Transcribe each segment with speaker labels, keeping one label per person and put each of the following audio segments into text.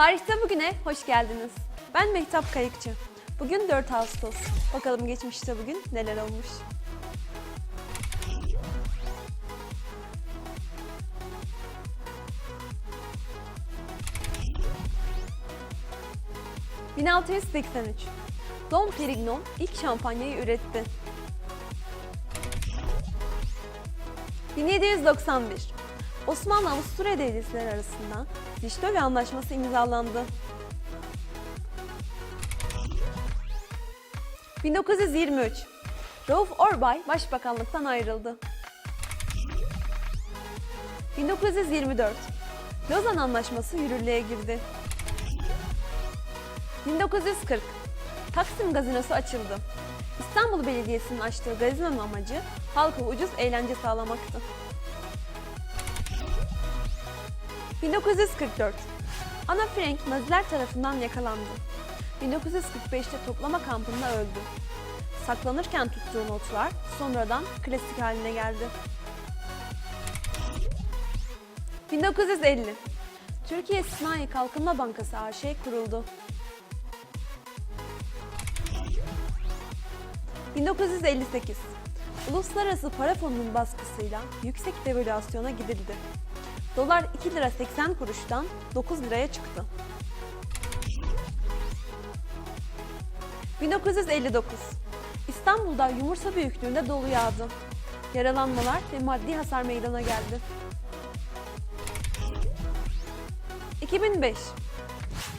Speaker 1: Tarihte bugüne hoş geldiniz. Ben Mehtap Kayıkçı. Bugün 4 Ağustos. Bakalım geçmişte bugün neler olmuş. ...1683. Dom Perignon ilk şampanyayı üretti. 1791. Osmanlı-Avusturya devletleri arasında Dişdöve Anlaşması imzalandı. 1923. Rauf Orbay başbakanlıktan ayrıldı. 1924. Lozan Anlaşması yürürlüğe girdi. 1940. Taksim Gazinosu açıldı. İstanbul Belediyesi'nin açtığı gazinonun amacı halka ucuz eğlence sağlamaktı. 1944. Anna Frank Naziler tarafından yakalandı. 1945'te toplama kampında öldü. Saklanırken tuttuğu notlar sonradan klasik haline geldi. 1950. Türkiye Sanayi Kalkınma Bankası AŞ kuruldu. 1958. Uluslararası Para Fonu'nun baskısıyla yüksek devalüasyona gidildi. Dolar 2 lira 80 kuruştan 9 liraya çıktı. 1959. İstanbul'da yumurta büyüklüğünde dolu yağdı. Yaralanmalar ve maddi hasar meydana geldi. 2005.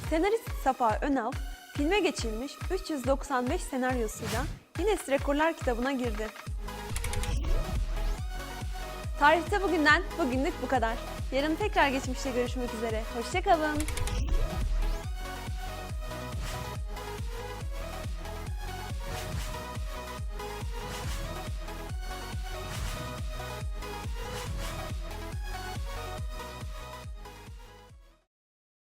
Speaker 1: Senarist Safa Önal, filme geçilmiş 395 senaryosuyla Guinness Rekorlar kitabına girdi. Tarihte bugünden bugünlük bu kadar. Yarın tekrar geçmişte görüşmek üzere. Hoşçakalın.